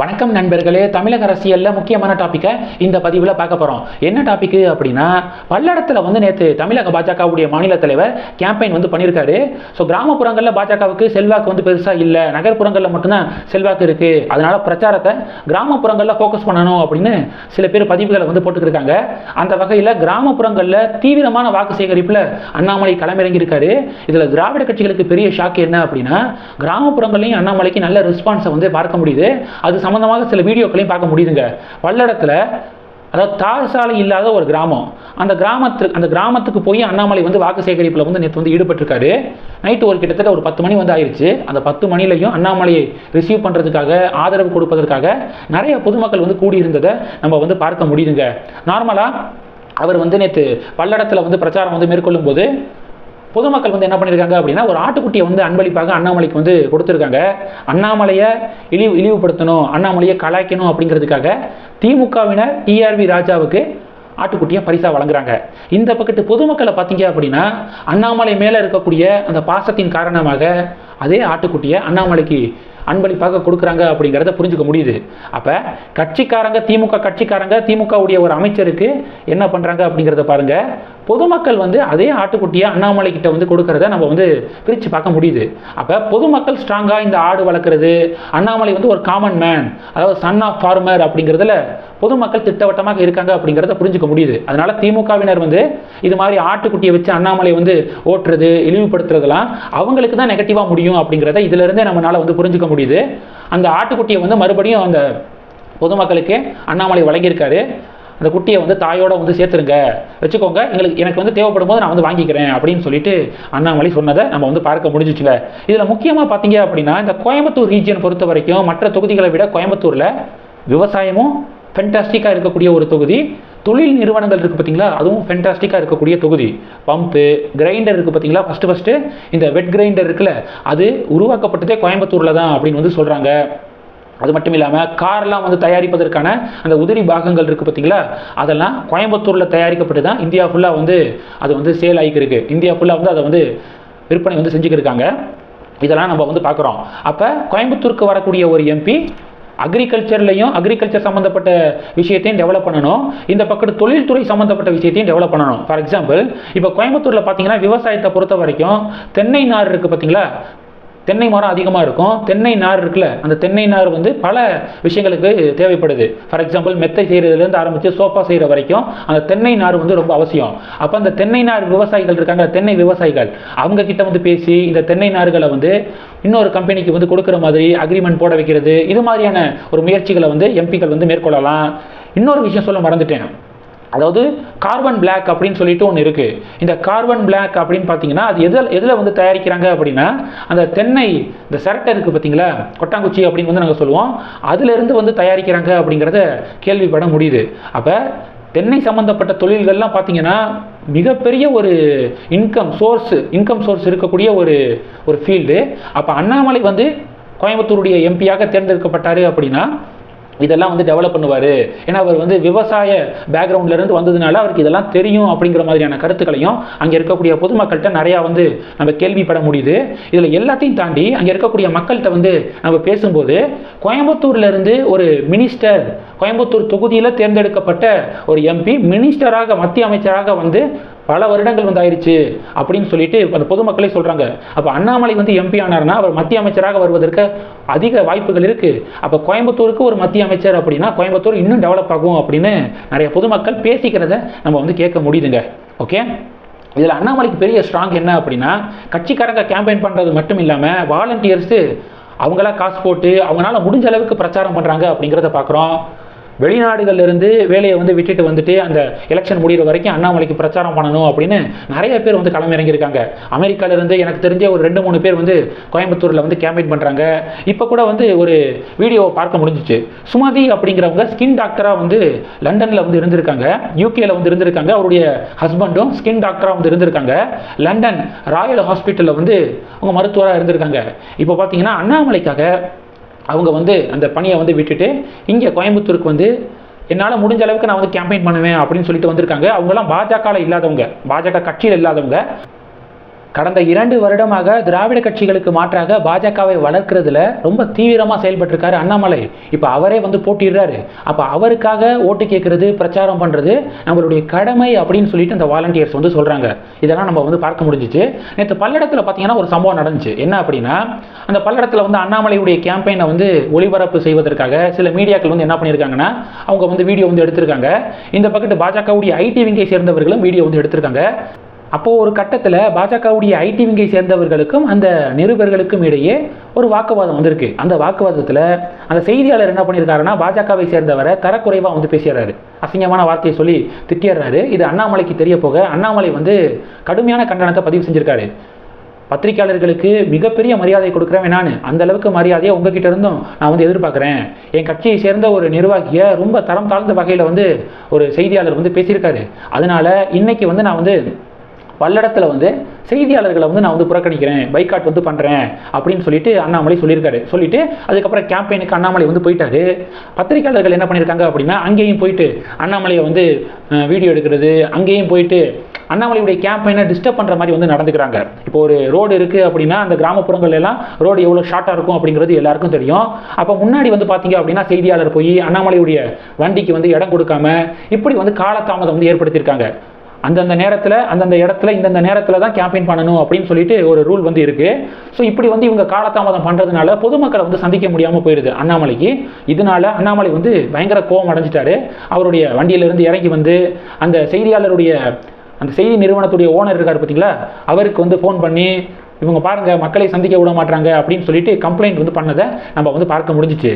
வணக்கம் நண்பர்களே தமிழக அரசியலில் முக்கியமான டாப்பிக்கை இந்த பதிவில் பார்க்க போகிறோம் என்ன டாப்பிக்கு அப்படின்னா பல்லடத்தில் வந்து நேற்று தமிழக பாஜகவுடைய மாநில தலைவர் கேம்பெயின் வந்து பண்ணியிருக்காரு ஸோ கிராமப்புறங்களில் பாஜகவுக்கு செல்வாக்கு வந்து பெருசாக இல்லை. நகர்ப்புறங்களில் மட்டும்தான் செல்வாக்கு இருக்குது அதனால் பிரச்சாரத்தை கிராமப்புறங்களில் ஃபோக்கஸ் பண்ணணும் அப்படின்னு சில பேர் பதிவுகளை வந்து போட்டுக்கிருக்காங்க. அந்த வகையில் கிராமப்புறங்களில் தீவிரமான வாக்கு சேகரிப்பில் அண்ணாமலை களமிறங்கியிருக்காரு. இதில் திராவிட கட்சிகளுக்கு பெரிய ஷாக் என்ன அப்படின்னா கிராமப்புறங்களையும் அண்ணாமலைக்கு நல்ல ரெஸ்பான்ஸை வந்து பார்க்க முடியுது. அது சம்மந்தமாக சில வீடியோக்களையும் பார்க்க முடியுதுங்க. வல்லடத்தில் அதாவது தார் சாலை இல்லாத ஒரு கிராமம். அந்த கிராமத்துக்கு அந்த கிராமத்துக்கு போய் அண்ணாமலை வந்து வாக்கு சேகரிப்பில் வந்து நேற்று வந்து ஈடுபட்டிருக்காரு. நைட்டு ஒரு கிட்டத்தட்ட ஒரு பத்து மணி வந்து ஆயிடுச்சு அந்த பத்து மணிலையும் அண்ணாமலையை ரிசீவ் பண்ணுறதுக்காக ஆதரவு கொடுப்பதற்காக நிறைய பொதுமக்கள் வந்து கூடியிருந்ததை நம்ம வந்து பார்க்க முடியுதுங்க. நார்மலாக அவர் வந்து நேற்று பல்லடத்தில் வந்து பிரச்சாரம் வந்து மேற்கொள்ளும் போது பொதுமக்கள் வந்து என்ன பண்ணியிருக்காங்க அப்படின்னா ஒரு ஆட்டுக்குட்டியை வந்து அன்பளிப்பாக அண்ணாமலைக்கு வந்து கொடுத்துருக்காங்க. அண்ணாமலையை இழிவு இழிவுபடுத்தணும் அண்ணாமலையை கலாய்க்கணும் அப்படிங்கிறதுக்காக திமுகவினர் டிஆர்வி ராஜாவுக்கு ஆட்டுக்குட்டியை பரிசாக வழங்குறாங்க. இந்த பக்கத்து பொதுமக்களை பார்த்தீங்க அப்படின்னா அண்ணாமலை மேலே இருக்கக்கூடிய அந்த பாசத்தின் காரணமாக அதே ஆட்டுக்குட்டியை அண்ணாமலைக்கு அன்பளிப்பாக கொடுக்குறாங்க அப்படிங்கிறத புரிஞ்சுக்க முடியுது. அப்போ கட்சிக்காரங்க திமுக கட்சிக்காரங்க திமுகவுடைய ஒரு அமைச்சருக்கு என்ன பண்ணுறாங்க அப்படிங்கிறத பாருங்க. பொதுமக்கள் வந்து அதே ஆட்டுக்குட்டியை அண்ணாமலை கிட்ட வந்து கொடுக்கறத நம்ம வந்து பிரித்து பார்க்க முடியுது. அப்போ பொதுமக்கள் ஸ்ட்ராங்காக இந்த ஆடு வளர்க்குறது அண்ணாமலை வந்து ஒரு காமன் மேன் அதாவது சன் ஆஃப் ஃபார்மர் அப்படிங்கிறதுல பொதுமக்கள் திட்டவட்டமாக இருக்காங்க அப்படிங்கிறத புரிஞ்சுக்க முடியுது. அதனால திமுகவினர் வந்து இது மாதிரி ஆட்டுக்குட்டியை வச்சு அண்ணாமலை வந்து ஓட்டுறது இழிவுபடுத்துறதுலாம் அவங்களுக்கு தான் நெகட்டிவாக முடியும் அப்படிங்கிறத இதுல இருந்தே வந்து புரிஞ்சுக்க முடியுது. அந்த ஆட்டுக்குட்டியை வந்து மறுபடியும் அந்த பொதுமக்களுக்கு அண்ணாமலை வழங்கியிருக்காரு. அந்த குட்டியை வந்து தாயோட வந்து சேர்த்துருங்க. வச்சுக்கோங்க எங்களுக்கு எனக்கு வந்து தேவைப்படும் போது நான் வந்து வாங்கிக்கிறேன் அப்படின்னு சொல்லிட்டு அண்ணாமலை சொன்னதை நம்ம வந்து பார்க்க முடிஞ்சிச்சுங்க இதில் முக்கியமாக பார்த்தீங்க அப்படின்னா இந்த கோயம்புத்தூர் ரீஜியன் பொறுத்த வரைக்கும் மற்ற தொகுதிகளை விட கோயம்புத்தூரில் விவசாயமும் ஃபென்டாஸ்டிக்காக இருக்கக்கூடிய ஒரு தொகுதி. தொழில் நிறுவனங்கள் இருக்குது பார்த்தீங்களா அதுவும் ஃபென்டாஸ்டிக்காக இருக்கக்கூடிய தொகுதி. பம்பு கிரைண்டர் இருக்குது பார்த்தீங்களா ஃபஸ்ட்டு ஃபஸ்ட்டு இந்த வெட் கிரைண்டர் இருக்குல்ல அது உருவாக்கப்பட்டதே கோயம்புத்தூரில் தான் அப்படின்னு வந்து சொல்கிறாங்க அது மட்டும் இல்லாமல் கார்லாம் வந்து தயாரிப்பதற்கான அந்த உதிரி பாகங்கள் இருக்குது பார்த்தீங்களா அதெல்லாம் கோயம்புத்தூரில் தயாரிக்கப்பட்டு தான் இந்தியா ஃபுல்லாக வந்து அது வந்து சேல் ஆகிக்கிருக்கு இந்தியா ஃபுல்லாக வந்து அதை வந்து விற்பனை வந்து செஞ்சுக்கிருக்காங்க. இதெல்லாம் நம்ம வந்து பார்க்குறோம் அப்போ கோயம்புத்தூருக்கு வரக்கூடிய ஒரு எம்பி அக்ரிகல்ச்சர்லையும் அக்ரிகல்ச்சர் சம்மந்தப்பட்ட விஷயத்தையும் டெவலப் பண்ணணும். இந்த பக்கத்து தொழில்துறை சம்மந்தப்பட்ட விஷயத்தையும் டெவலப் பண்ணணும். ஃபார் எக்ஸாம்பிள் இப்போ கோயம்புத்தூரில் பார்த்தீங்கன்னா விவசாயத்தை பொறுத்த வரைக்கும் தென்னை நார் இருக்குது பார்த்தீங்களா தென்னை மரம் அதிகமாக இருக்கும். தென்னை நார் இருக்குல்ல அந்த தென்னை நார் வந்து பல விஷயங்களுக்கு தேவைப்படுது. ஃபார் எக்ஸாம்பிள் மெத்தை செய்கிறதுலேருந்து ஆரம்பித்து சோஃபா செய்கிற வரைக்கும் அந்த தென்னை நார் வந்து ரொம்ப அவசியம். அப்போ அந்த தென்னை நார் விவசாயிகள் இருக்காங்க தென்னை விவசாயிகள். அவங்க கிட்ட வந்து பேசி இந்த தென்னை நார்களை வந்து இன்னொரு கம்பெனிக்கு வந்து கொடுக்குற மாதிரி அக்ரிமெண்ட் போட வைக்கிறது இது மாதிரியான ஒரு முயற்சிகளை வந்து எம்பிக்கள் வந்து மேற்கொள்ளலாம். இன்னொரு விஷயம் சொல்ல மறந்துட்டேன். அதாவது கார்பன் பிளாக் அப்படின்னு சொல்லிட்டு ஒன்று இருக்குது இந்த கார்பன் பிளாக் அப்படின்னு பார்த்தீங்கன்னா அது எதில் எதில் வந்து தயாரிக்கிறாங்க அப்படின்னா அந்த தென்னை இந்த சரட்டை இருக்குது பார்த்தீங்களா கொட்டாங்குச்சி அப்படின்னு வந்து நாங்கள் சொல்லுவோம். அதுலேருந்து வந்து தயாரிக்கிறாங்க அப்படிங்கிறத கேள்விப்பட முடியுது. அப்போ தென்னை சம்மந்தப்பட்ட தொழில்கள்லாம் பார்த்தீங்கன்னா மிகப்பெரிய ஒரு இன்கம் சோர்ஸ் இன்கம் சோர்ஸ் இருக்கக்கூடிய ஒரு ஒரு ஃபீல்டு அப்போ அண்ணாமலை வந்து கோயம்புத்தூருடைய எம்பியாக தேர்ந்தெடுக்கப்பட்டார் அப்படின்னா இதெல்லாம் வந்து டெவலப் பண்ணுவார். ஏன்னா அவர் வந்து விவசாய பேக்ரவுண்ட்லேருந்து வந்ததுனால அவருக்கு இதெல்லாம் தெரியும் அப்படிங்கிற மாதிரியான கருத்துக்களையும் அங்கே இருக்கக்கூடிய பொதுமக்கள்கிட்ட நிறையா வந்து நம்ம கேள்விப்பட முடியுது. இதில் எல்லாத்தையும் தாண்டி அங்கே இருக்கக்கூடிய மக்கள்கிட்ட வந்து நம்ம பேசும்போது கோயம்புத்தூர்லேருந்து ஒரு மினிஸ்டர் கோயம்புத்தூர் தொகுதியில் தேர்ந்தெடுக்கப்பட்ட ஒரு எம்பி மினிஸ்டராக மத்திய அமைச்சராக வந்து பல வருடங்கள் வந்து ஆயிடுச்சு அப்படின்னு சொல்லிட்டு அந்த பொதுமக்களே சொல்கிறாங்க அப்போ அண்ணாமலை வந்து எம்பி ஆனார்னா அவர் மத்திய அமைச்சராக வருவதற்கு அதிக வாய்ப்புகள் இருக்குது அப்போ கோயம்புத்தூருக்கு ஒரு மத்திய அமைச்சர் அப்படின்னா கோயம்புத்தூர் இன்னும் டெவலப் ஆகும் அப்படின்னு நிறைய பொதுமக்கள் பேசிக்கிறத நம்ம வந்து கேட்க முடியுதுங்க. ஓகே இதில் அண்ணாமலைக்கு பெரிய ஸ்ட்ராங் என்ன அப்படின்னா கட்சிக்காரங்க கேம்பெயின் பண்ணுறது மட்டும் இல்லாமல் வாலண்டியர்ஸு அவங்களா காசு போட்டு அவங்களால முடிஞ்ச அளவுக்கு பிரச்சாரம் பண்ணுறாங்க அப்படிங்கிறத பார்க்குறோம் வெளிநாடுகள்ல இருந்து வேலையை வந்து விட்டுட்டு வந்துட்டு அந்த எலெக்ஷன் முடிகிற வரைக்கும் அண்ணாமலைக்கு பிரச்சாரம் பண்ணணும் அப்படின்னு நிறைய பேர் வந்து களமிறங்கியிருக்காங்க. அமெரிக்காலருந்தே எனக்கு தெரிஞ்ச ஒரு ரெண்டு மூணு பேர் வந்து கோயம்புத்தூரில் வந்து கேம்பெயின் பண்ணுறாங்க இப்போ கூட வந்து ஒரு வீடியோ பார்க்க முடிஞ்சிச்சு. சுமதி அப்படிங்கிறவங்க ஸ்கின் டாக்டராக வந்து லண்டனில் வந்து இருந்திருக்காங்க. யூகேல வந்து இருந்திருக்காங்க. அவருடைய ஹஸ்பண்டும் ஸ்கின் டாக்டராக வந்து இருந்திருக்காங்க. லண்டன் ராயல் ஹாஸ்பிட்டலில் வந்து அவங்க மருத்துவராக இருந்திருக்காங்க. இப்போ பார்த்தீங்கன்னா அண்ணாமலைக்காக அவங்க வந்து அந்த பணியை வந்து விட்டுட்டு இங்கே கோயம்புத்தூருக்கு வந்து என்னால் முடிஞ்ச அளவுக்கு நான் வந்து கேம்பெயின் பண்ணுவேன் அப்படின்னு சொல்லிட்டு வந்திருக்காங்க. அவங்கெல்லாம் பாஜகவில் இல்லாதவங்க. பாஜக கட்சியில் இல்லாதவங்க. கடந்த இரண்டு வருடமாக திராவிட கட்சிகளுக்கு மாற்றாக பாஜகவை வளர்க்கறதுல ரொம்ப தீவிரமாக செயல்பட்டிருக்காரு அண்ணாமலை. இப்போ அவரே வந்து போட்டிடுறாரு அப்போ அவருக்காக ஓட்டு கேட்கறது பிரச்சாரம் பண்ணுறது நம்மளுடைய கடமை அப்படின்னு சொல்லிட்டு இந்த வாலண்டியர்ஸ் வந்து சொல்கிறாங்க இதெல்லாம் நம்ம வந்து பார்க்க முடிஞ்சிச்சு. நேற்று பல்லடத்தில் பார்த்தீங்கன்னா ஒரு சம்பவம் நடந்துச்சு. என்ன அப்படின்னா அந்த பல்லடத்தில் வந்து அண்ணாமலையுடைய கேம்பெயினை வந்து ஒளிபரப்பு செய்வதற்காக சில மீடியாக்கள் வந்து என்ன பண்ணியிருக்காங்கன்னா அவங்க வந்து வீடியோ வந்து எடுத்திருக்காங்க. இந்த பக்கத்து பாஜகவுடைய ஐடி விங்கை சேர்ந்தவர்களும் வீடியோ வந்து எடுத்திருக்காங்க. அப்போது ஒரு கட்டத்தில் பாஜகவுடைய ஐடி விங்கை சேர்ந்தவர்களுக்கும் அந்த நிருபர்களுக்கும் இடையே ஒரு வாக்குவாதம் வந்திருக்கு. அந்த வாக்குவாதத்தில் அந்த செய்தியாளர் என்ன பண்ணியிருக்காருன்னா பாஜகவை சேர்ந்தவரை தரக்குறைவாக வந்து பேசிடுறாரு. அசிங்கமான வார்த்தையை சொல்லி திட்டிடுறாரு. இது அண்ணாமலைக்கு தெரிய போக அண்ணாமலை வந்து கடுமையான கண்டனத்தை பதிவு செஞ்சிருக்காரு. பத்திரிகையாளர்களுக்கு மிகப்பெரிய மரியாதை கொடுக்குறேன் நான். அந்த அளவுக்கு மரியாதையை உங்ககிட்ட இருந்தும் நான் வந்து எதிர்பார்க்குறேன். என் கட்சியை சேர்ந்த ஒரு நிர்வாகியை ரொம்ப தரம் தாழ்ந்த வகையில் வந்து ஒரு செய்தியாளர் வந்து பேசியிருக்காரு. அதனால இன்னைக்கு வந்து நான் வந்து பல்லடத்தில் வந்து செய்தியாளர்களை வந்து நான் வந்து புறக்கணிக்கிறேன் பைக்காட் வந்து பண்ணுறேன் அப்படின்னு சொல்லிட்டு அண்ணாமலை சொல்லியிருக்காரு. சொல்லிட்டு அதுக்கப்புறம் கேம்பெயினுக்கு அண்ணாமலை வந்து போயிட்டாரு. பத்திரிகையாளர்கள் என்ன பண்ணியிருக்காங்க அப்படின்னா அங்கேயும் போயிட்டு அண்ணாமலையை வந்து வீடியோ எடுக்கிறது அங்கேயும் போயிட்டு அண்ணாமலையுடைய கேம்பெயினை டிஸ்டர்ப் பண்ணுற மாதிரி வந்து நடந்துக்கிறாங்க. இப்போ ஒரு ரோடு இருக்குது அப்படின்னா அந்த கிராமப்புறங்கள் எல்லாம் ரோடு எவ்வளோ ஷார்ட்டாக இருக்கும் அப்படிங்கிறது எல்லாருக்கும் தெரியும். அப்போ முன்னாடி வந்து பார்த்தீங்க அப்படின்னா செய்தியாளர் போய் அண்ணாமலையுடைய வண்டிக்கு வந்து இடம் கொடுக்காம இப்படி வந்து காலதாமதம் வந்து ஏற்படுத்தியிருக்காங்க. அந்தந்த நேரத்தில் அந்தந்த இடத்துல இந்தந்த நேரத்தில் தான் கேம்பெயின் பண்ணணும் அப்படின்னு சொல்லிட்டு ஒரு ரூல் வந்து இருக்குது ஸோ இப்படி வந்து இவங்க காலதாமதம் பண்ணுறதுனால பொதுமக்களை வந்து சந்திக்க முடியாமல் போயிடுது அண்ணாமலைக்கு. இதனால அண்ணாமலை வந்து பயங்கர கோபம் அடைஞ்சிட்டாரு. அவருடைய வண்டியிலிருந்து இறங்கி வந்து அந்த செய்தியாளருடைய அந்த செய்தி நிறுவனத்துடைய ஓனர் இருக்கார் பார்த்தீங்களா? அவருக்கு வந்து ஃபோன் பண்ணி இவங்க பாருங்கள் மக்களை சந்திக்க விட மாட்டாங்க அப்படின்னு சொல்லிட்டு கம்ப்ளைண்ட் வந்து பண்ணதை நம்ம வந்து பார்க்க முடிஞ்சிச்சு.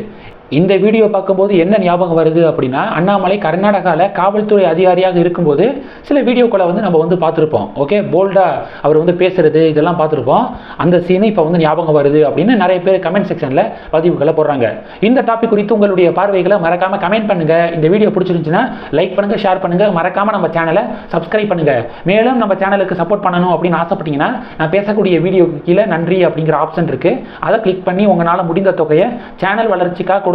இந்த வீடியோ பார்க்கும்போது என்ன ஞாபகம் வருது அப்படின்னா அண்ணாமலை கர்நாடகாவில் காவல்துறை அதிகாரியாக இருக்கும்போது சில வீடியோக்களை வந்து நம்ம வந்து பார்த்துருப்போம். ஓகே போல்டாக அவர் வந்து பேசுறது இதெல்லாம் பார்த்துருப்போம். அந்த சீனை இப்போ வந்து ஞாபகம் வருது அப்படின்னு நிறைய பேர் கமெண்ட் செக்ஷனில் பதிவுகளை போடுறாங்க. இந்த டாபிக் குறித்து உங்களுடைய பார்வைகளை மறக்காம கமெண்ட் பண்ணுங்க. இந்த வீடியோ பிடிச்சிருந்துச்சுன்னா லைக் பண்ணுங்க ஷேர் பண்ணுங்க. மறக்காம நம்ம சேனலை சப்ஸ்கிரைப் பண்ணுங்க. மேலும் நம்ம சேனலுக்கு சப்போர்ட் பண்ணணும் அப்படின்னு ஆசைப்பட்டீங்கன்னா நான் பேசக்கூடிய வீடியோக்கு கீழே நன்றி அப்படிங்கிற ஆப்ஷன் இருக்கு. அதை கிளிக் பண்ணி உங்களால் முடிந்த தொகையை சேனல் வளர்ச்சிக்காக